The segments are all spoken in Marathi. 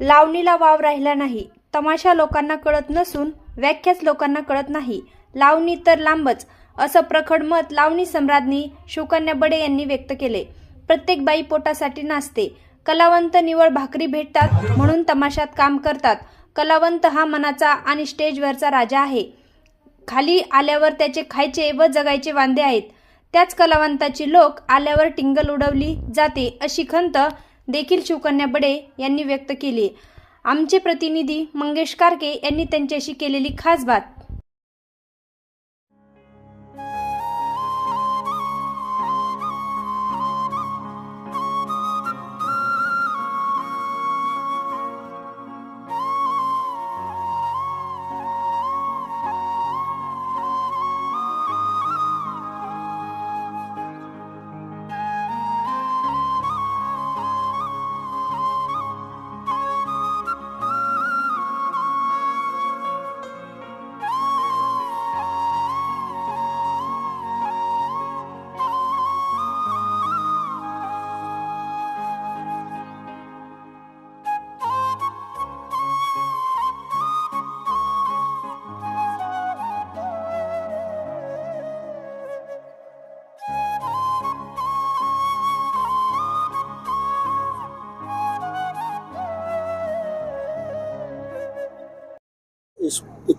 लावणीला वाव राहिला नाही. तमाशा लोकांना कळत नसून व्याख्याच लोकांना कळत नाही. लावणी तर लांबच असं प्रखड मत लावणी सम्राज्ञी शिवकन्या बडे यांनी व्यक्त केले. प्रत्येक बाई पोटासाठी नाचते. कलावंत निवळ भाकरी भेटतात म्हणून तमाशात काम करतात. कलावंत हा मनाचा आणि स्टेजवरचा राजा आहे. खाली आल्यावर त्याचे खायचे व जगायचे वांदे आहेत. त्याच कलावंताची लोक आल्यावर टिंगल उडवली जाते अशी खंत देखील शिवकन्या बडे यांनी व्यक्त केली. आमचे प्रतिनिधी मंगेश कारके यांनी त्यांच्याशी केलेली खास बात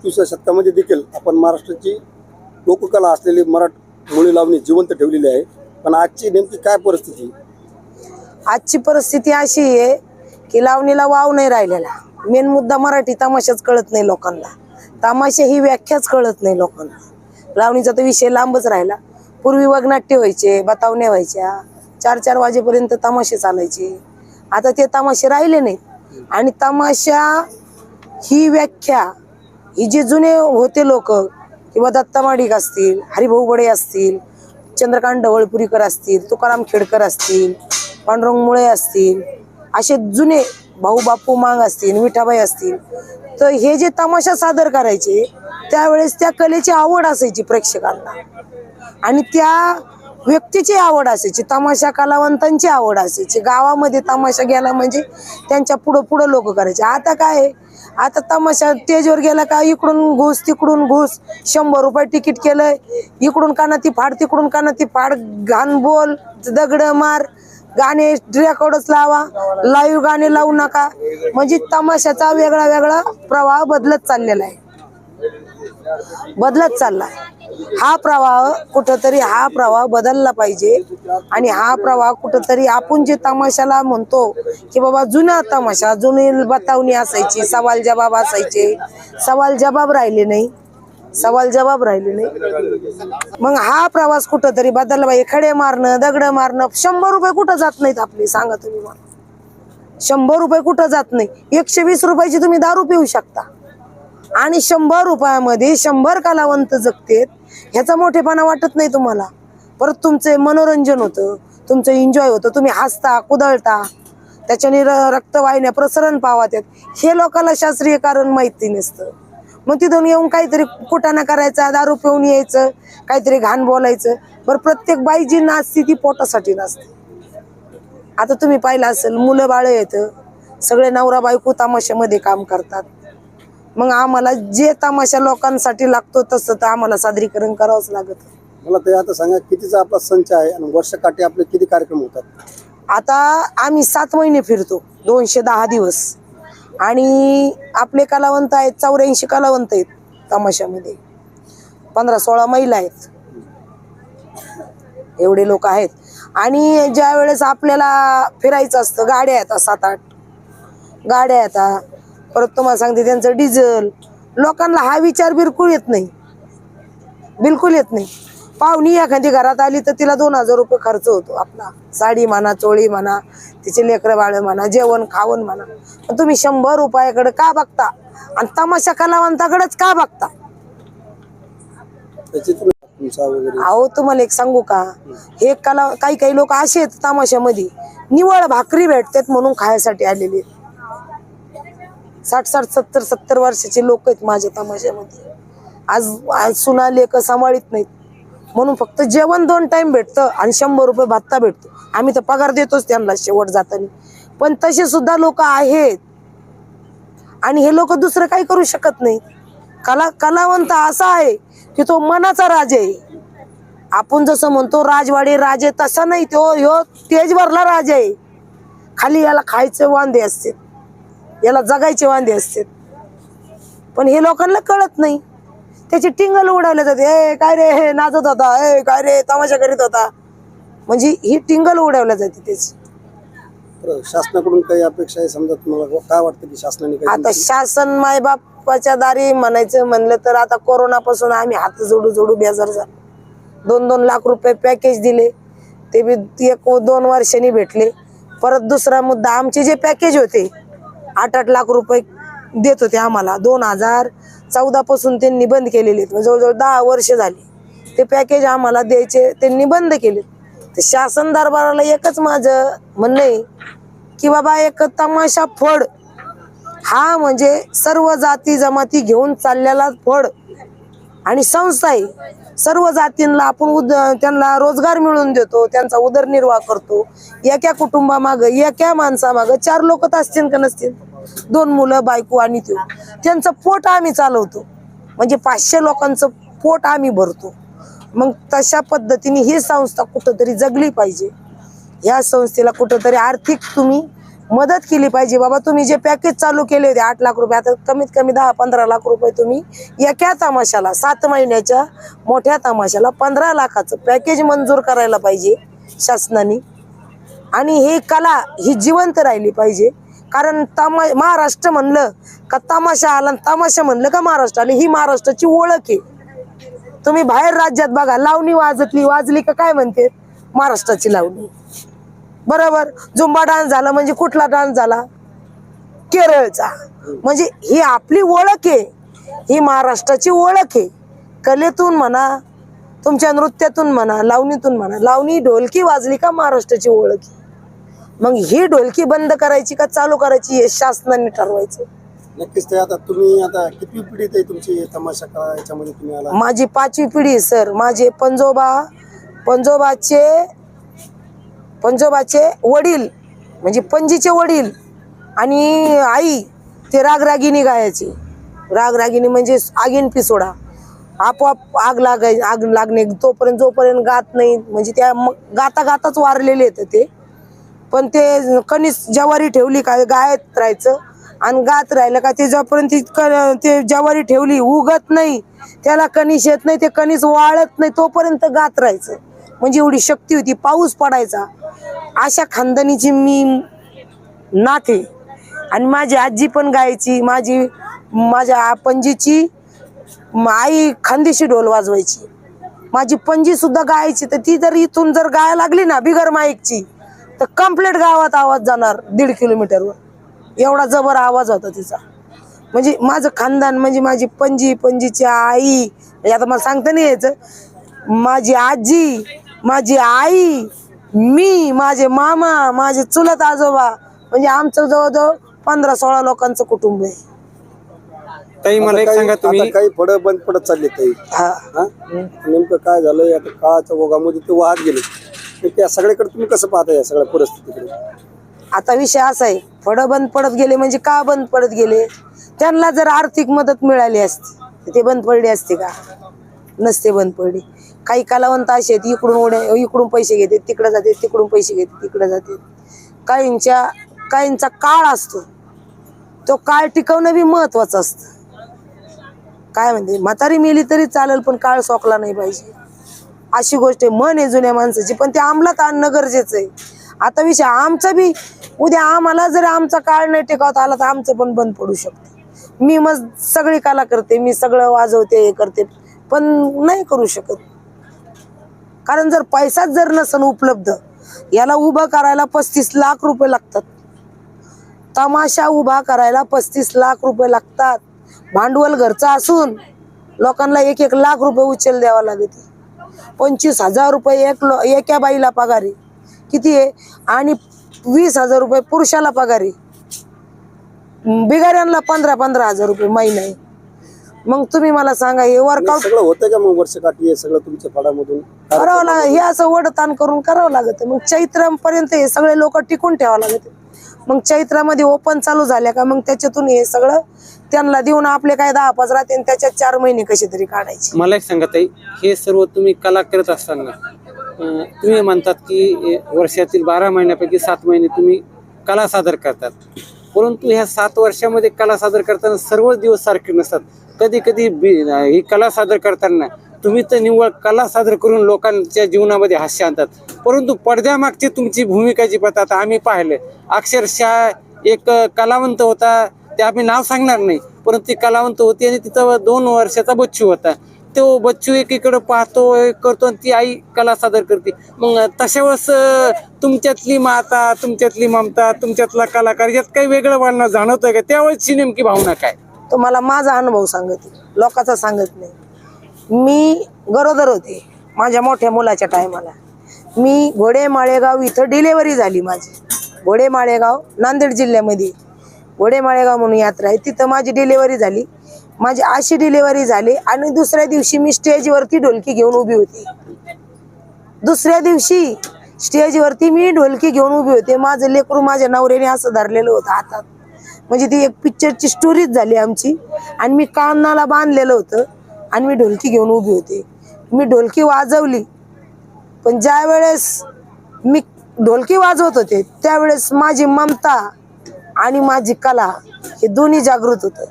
एकविसाव्या शतकामध्ये देखील आपण महाराष्ट्राची लोककला असलेली मराठ मुळी लावणी जिवंत ठेवलेली आहे. पण आजची नेमकी काय परिस्थिती? आजची परिस्थिती अशी आहे की लावणीला वाव नाही राहिलेला. मेन मुद्दा मराठी तमाशाच कळत नाही लोकांना. तमाशा ही व्याख्याच कळत नाही लोकांना. लावणीचा तर विषय लांबच राहिला. पूर्वी वगनाट्य व्हायचे बतावण्या व्हायच्या चार चार वाजेपर्यंत तमाशे चालायचे. आता ते तमाशे राहिले नाही आणि तमाशा ही व्याख्या ही जे जुने होते लोक किंवा दत्ता माडिक असतील हरिभाऊ बडे असतील चंद्रकांत ढवळपुरीकर असतील तुकाराम खेडकर असतील पांडुरंग मुळे असतील असे जुने भाऊ बापू मांग असतील विठाबाई असतील तर हे जे तमाशा सादर करायचे त्यावेळेस त्या कलेची आवड असायची प्रेक्षकांना. आणि त्या व्यक्तीची आवड असायची तमाशा कलावंतांची आवड असायची. गावामध्ये तमाशा गेला म्हणजे त्यांच्या पुढं पुढं लोक करायचे. आता काय आहे? आता तमाशा स्टेजवर गेला का इकडून घुस तिकडून घुस. शंभर रुपये तिकीट केलंय. इकडून कानाती फाड तिकडून कानाती फाड. घाण बोल दगड मार. गाणे रेकॉर्डच लावा. लाईव्ह गाणे लावू नका. म्हणजे तमाशाचा वेगळा वेगळा प्रवाह बदलत चाललेला आहे. बदलत चालला हा प्रवाह कुठंतरी हा प्रवाह बदलला पाहिजे. आणि हा प्रवाह कुठंतरी आपण जे तमाशाला म्हणतो की बाबा जुना तमाशा जुनी बतावणी असायची सवाल जबाब असायचे. सवाल जबाब राहिले नाही. सवाल जबाब राहिले नाही. मग हा प्रवास कुठंतरी बदलला पाहिजे. खडे मारणं दगड मारणं शंभर रुपये कुठं जात नाहीत आपले? सांगा तुम्ही मला. शंभर रुपये कुठं जात नाही? एकशे वीस रुपयाची तुम्ही दारू पिऊ शकता. आणि शंभर रुपयामध्ये शंभर कलावंत जगतेत. ह्याचा मोठेपणा वाटत नाही तुम्हाला. परत तुमचे मनोरंजन होतं तुमचं एन्जॉय होतं तुम्ही हसता कुदळता त्याच्याने र- रक्तवाहिन्या प्रसरण पावात आहेत हे लोकांना शास्त्रीय कारण माहिती नसतं. मग तिथून येऊन काहीतरी कुटाणा करायचा दारू पिऊन यायचं काहीतरी घाण बोलायचं. बरं प्रत्येक बाई जी नाचते ती पोटासाठी नाचते. आता तुम्ही पाहिलं असेल मुलं बाळ येतं सगळे नवरा बायको तमाशामध्ये काम करतात. मग आम्हाला जे तमाशा लोकांसाठी लागतो तसं तर आम्हाला सादरीकरण करावंच लागत. मला ते आता सांगा कितीचा आपला संच आहे आणि वर्षकाठी आपले किती कार्यक्रम होतात? आता आम्ही सात महिने फिरतो दोनशे दहा दिवस. आणि आपले कलावंत आहेत चौऱ्याऐंशी कलावंत आहेत तमाशामध्ये. पंधरा सोळा महिला आहेत. एवढे लोक आहेत. आणि ज्या वेळेस आपल्याला फिरायचं असतं गाड्या येतात सात आठ. गाड्या येतात. परत तुम्हाला सांगते त्यांचं डिझेल लोकांना हा विचार बिलकुल येत नाही. बिलकुल येत नाही. पाहुणी एखादी घरात आली तर तिला दोन हजार रुपये खर्च होतो. आपला साडी म्हणा चोळी म्हणा तिचे लेकरं बाळ म्हणा जेवण खावण म्हणा. पण तुम्ही शंभर रुपयाकडे का बघता? आणि तमाशा कलावंताकडेच का बघता? अहो तुम्हाला एक सांगू का? हे कला काही काही लोक असे आहेत तमाशामध्ये. निवळ भाकरी भेटतात म्हणून खायसाठी आलेले आहेत. साठ साठ सत्तर सत्तर वर्षाचे लोक आहेत माझ्या तमाशामध्ये. आज आज सुना लेख सांभाळीत नाहीत. म्हणून फक्त जेवण दोन टाइम भेटतं आणि शंभर रुपये भत्ता भेटतो. आम्ही तर पगार देतोच त्यांना शेवट जाताना. पण तसे सुद्धा लोक आहेत. आणि हे लोक दुसरं काही करू शकत नाही कला कलावंत असा आहे की तो मनाचा राज आहे. आपण जसं म्हणतो राजवाडी राजे तसा नाही तो ह्यो तेजवरला राज आहे. खाली याला खायचे वांदे असते. याला जगायचे वांदे असते पण हे लोकांना कळत नाही. त्याची टिंगल उडवले जाते. ए काय रे हे नाचत होता. ए काय रे तमाशा करीत होता. म्हणजे ही टिंगल उडवल्या जाते त्याची. शासनाकडून काही अपेक्षा आहे? समजा तुम्हाला काय वाटतं की शासनाने आता शासन मायबापाच्या दारी म्हणायचं म्हणलं तर आता कोरोनापासून आम्ही हात जोडू जोडू बेजार झालो. दोन दोन लाख रुपये पॅकेज दिले. ते बी एक दोन वर्षांनी भेटले. परत दुसरा मुद्दा आमचे जे पॅकेज होते आठ आठ लाख रुपये देत होते आम्हाला. दोन हजार चौदा पासून त्यांनी बंद केलेले आहेत. जवळजवळ दहा वर्ष झाली. ते पॅकेज आम्हाला द्यायचे त्यांनी बंद केले तर शासन दरबाराला एकच माझं म्हणणं आहे की बाबा एक तमाशा फड. हा म्हणजे सर्व जाती जमाती घेऊन चाललेला फड. आणि संस्था आहे. सर्व जातींना आपण उद त्यांना रोजगार मिळवून देतो त्यांचा उदरनिर्वाह करतो. एका कुटुंबामागं एका माणसामागं चार लोक तर असतील का नसतील? दोन मुलं बायको आणि त्यो. त्यांचं पोट आम्ही चालवतो. म्हणजे पाचशे लोकांचं पोट आम्ही भरतो. मग तशा पद्धतीने ही संस्था कुठंतरी जगली पाहिजे. या संस्थेला कुठंतरी आर्थिक तुम्ही मदत केली पाहिजे. बाबा तुम्ही जे पॅकेज चालू केले होते आठ लाख रुपये आता कमीत कमी दहा पंधरा लाख रुपये तुम्ही एका तमाशाला सात महिन्याच्या मोठ्या तमाशाला पंधरा लाखाचं पॅकेज मंजूर करायला पाहिजे शासनाने. आणि ही कला ही जिवंत राहिली पाहिजे. कारण तमा महाराष्ट्र म्हणलं का तमाशा आला तमाशा म्हणलं का महाराष्ट्र आले. ही महाराष्ट्राची ओळख आहे. तुम्ही बाहेर राज्यात बघा लावणी वाजतली वाजली का काय म्हणते? महाराष्ट्राची लावणी. बरोबर? झुंबा डान्स झाला म्हणजे कुठला डान्स झाला? केरळचा. म्हणजे ही आपली ओळख आहे. ही महाराष्ट्राची ओळख आहे. कलेतून म्हणा तुमच्या नृत्यातून म्हणा लावणीतून म्हणा लावणी ढोलकी वाजली का महाराष्ट्राची ओळख आहे? मग ही ढोलकी बंद करायची का चालू करायची हे शासनाने ठरवायचं? नक्कीच ते आता तुम्ही आता किती पिढीत आहे तुमची तमाशा करा याच्यामध्ये तुम्ही आला? माझी पाचवी पिढी आहे, सर. माझे पंजोबा पंजोबाचे पंजोबाचे वडील म्हणजे पणजीचे वडील आणि आई ते रागरागिनी गायचे. रागरागिनी म्हणजे आगीन पिसोडा. आपोआप आग लागाय आग लागणे. तोपर्यंत जोपर्यंत गात नाही म्हणजे त्या म- गाता गाताच वारलेले आहेत ते. पण ते कणीस जवारी ठेवली का गायत राहायचं. आणि गात राहिलं का ते जोपर्यंत क- ते जवारी ठेवली उगत नाही. त्याला कणीस येत नाही ते कणीस वाळत नाही तोपर्यंत गात राहायचं. म्हणजे एवढी शक्ती होती पाऊस पडायचा. अशा खानदानीची मी नाते. आणि माझी आजी पण गायची माझी माझ्या पणजीची आई खांदेशी ढोल वाजवायची. माझी पणजी सुद्धा गायची तर ती जर इथून जर गाय लागली ना बिगर माईकची तर कंप्लीट गावात आवाज जाणार दीड किलोमीटरवर एवढा जबर आवाज होता तिचा. म्हणजे माझं खानदान म्हणजे माझी पणजी पणजीची आई म्हणजे आता मला सांगता नाही यायचं. माझी आजी माझी आई मी माझे मामा माझे चुलत आजोबा म्हणजे आमचं जवळजवळ पंधरा सोळा लोकांचं कुटुंब आहे. ताई मला एक आता सांगा काही- तुम्ही. काही फळं बंद पडत चालले काही हा. हा? नेमकं काय झालंय? आता काळाच्या ओघामध्ये ते वाहत गेले. तर त्या सगळ्याकडे तुम्ही कसं पाहता या सगळ्या परिस्थितीकडे? आता विषय असा आहे फळं बंद पडत गेले म्हणजे का बंद पडत गेले? त्यांना जर आर्थिक मदत मिळाली असती तर ते बंद पडले असते का? नसते बंद पडली. काही कलावंत असे आहेत इकडून उड्या इकडून पैसे घेते तिकडे जाते तिकडून पैसे घेते तिकडे जाते. काहींच्या काहींचा काळ असतो. तो काळ टिकवणं बी महत्वाचं असतं. काय म्हणते म्हातारी मेली तरी चालेल पण काळ सोकला नाही पाहिजे. अशी गोष्ट आहे. मन आहे जुन्या माणसाची पण ते अंमलात आणणं गरजेचं आहे. आता विषय आमचं बी उद्या आम्हाला जर आमचा काळ नाही टिकावत आला तर आमचं पण बंद पडू शकते. मी मग सगळी कला करते मी सगळं वाजवते हे करते पण नाही करू शकत. कारण जर पैसाच जर नसन उपलब्ध याला उभं करायला पस्तीस लाख रुपये लागतात. तमाशा उभा करायला पस्तीस लाख रुपये लागतात. भांडवल घरचं असून लोकांना एक एक लाख रुपये उचल द्यावा लागते. पंचवीस हजार रुपये एक लो एका बाईला पगार. आहे किती आहे? आणि वीस हजार रुपये पुरुषाला पगार. आहे बिगाऱ्यांना पंधरा पंधरा हजार रुपये महिना आहे. मग तुम्ही मला सांगा हे वर्कआउट सगळं होतं का मग वर्षकाठी हे सगळं तुमच्या फळामधून करावं लाग हे असं वडताण करून करावं लागत. मग चैत्रापर्यंत हे सगळे लोक टिकून ठेवावं लागत. मग चैत्रामध्ये ओपन चालू झाल्या का? मग त्याच्यातून हे सगळं त्यांना देऊन आपले काय दहा पाच राहते त्याच्यात चार महिने कसे तरी काढायचे. मला एक सांगा ताई हे सर्व तुम्ही कला करत असताना अं, तुम्ही म्हणतात की वर्षातील बारा महिन्यापैकी सात महिने तुम्ही कला सादर करतात. परंतु ह्या सात वर्षामध्ये कला सादर करताना सर्वच दिवस सारखे नसतात. कधी कधी बी- ही कला सादर करताना तुम्ही तर निव्वळ कला सादर करून लोकांच्या जीवनामध्ये हास्य आणतात. परंतु पडद्यामागची तुमची भूमिका जी आता आम्ही पाहिलं अक्षरशः एक कलावंत होता ते आम्ही नाव सांगणार नाही. परंतु ती कलावंत होती आणि तिचा दोन वर्षाचा बच्चू होता. तो बच्चू एकीकडं पाहतो एक करतो आणि ती आई कला सादर करते. मग तशा वेळेस तुमच्यातली माता तुमच्यातली ममता तुमच्यातला कलाकार यात काही वेगळं वाढणं जाणवतंय का? त्यावेळेसची नेमकी भावना काय? तुम्हाला माझा अनुभव सांगते. लोकांचा सांगत नाही. मी गरोदर होते. माझ्या मोठ्या मुलाच्या टायमाला. मी घोडे माळेगाव इथं डिलेवरी झाली माझी. घोडे माळेगाव नांदेड जिल्ह्यामध्ये. वडे माळेगाव म्हणून यात्रा आहे. तिथं माझी डिलेवरी झाली. माझी अशी डिलेवरी झाली आणि दुसऱ्या दिवशी मी स्टेजवरती ढोलकी घेऊन उभी होती. दुसऱ्या दिवशी स्टेजवरती मी ढोलकी घेऊन उभी होते. माझं लेकरू माझ्या नवऱ्याने असं धरलेलं होतं हातात. म्हणजे ती एक पिक्चरची स्टोरीच झाली आमची. आणि मी कानाला बांधलेलं होतं आणि मी ढोलकी घेऊन उभी होते. मी ढोलकी वाजवली. पण ज्या वेळेस मी ढोलकी वाजवत होते त्यावेळेस माझी ममता आणि माझी कला हे दोन्ही जागृत होतं.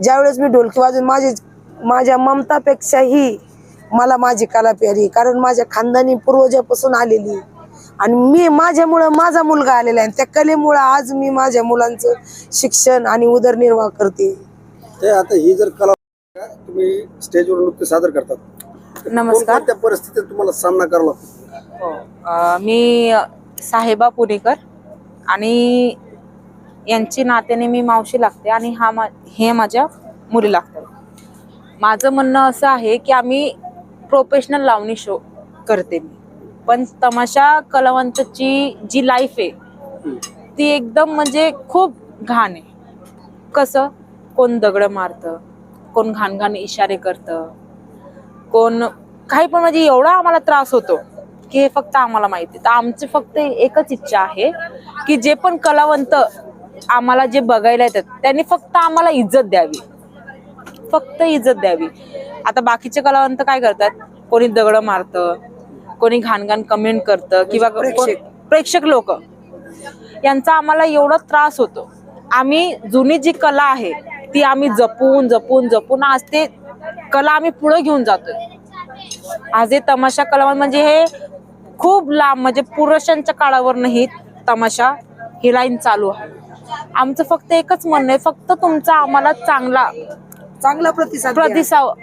ज्यावेळेस मी ढोलकी वाजवून माझी माझ्या ममतापेक्षाही मला माझी कला प्यारी कारण माझ्या खानदानी पूर्वजापासून आलेली. आणि मी माझ्यामुळं माझा मुलगा आलेला आहे त्या कलेमुळं आज मी माझ्या मुलांचं शिक्षण आणि उदरनिर्वाह करते. ते आता ही जर कला तुम्ही स्टेजवर नृत्य सादर करतात नमस्कार. त्या परिस्थितीत तुम्हाला सामना करावा लागतो? हो. मी साहेबा पुणेकर आणि यांची नात्याने मी मावशी लागते आणि हा मा हे माझ्या मुली लागतात. माझं म्हणणं असं आहे की आम्ही प्रोफेशनल लावणी शो करते मी. पण तमाशा कलावंतची जी लाईफ आहे ती एकदम म्हणजे खूप घाण आहे. कसं? कोण दगडं मारतं कोण घाण घाण इशारे करतं कोण काही पण म्हणजे एवढा आम्हाला त्रास होतो की हे फक्त आम्हाला माहिती तर आमची फक्त एकच इच्छा आहे की जे पण कलावंत आम्हाला जे बघायला येतात त्यांनी फक्त आम्हाला इज्जत द्यावी. फक्त इज्जत द्यावी. आता बाकीचे कलावंत काय करतात? कोणी दगड मारतं कोणी घाणघाण कमेंट करतं किंवा प्रेक्षक. लोक. यांचा आम्हाला एवढा त्रास होतो. आम्ही जुनी जी कला आहे ती आम्ही जपून जपून जपून आज ते कला आम्ही पुढे घेऊन जातोय. आज हे तमाशा कलावंत म्हणजे हे खूप लांब म्हणजे पुरुषांच्या काळावर नाही तमाशा ही लाईन चालू आहे. आमचं फक्त एकच म्हणणं आहे फक्त तुमचा आम्हाला चांगला चांगला प्रतिसाद द्या. प्रतिसाद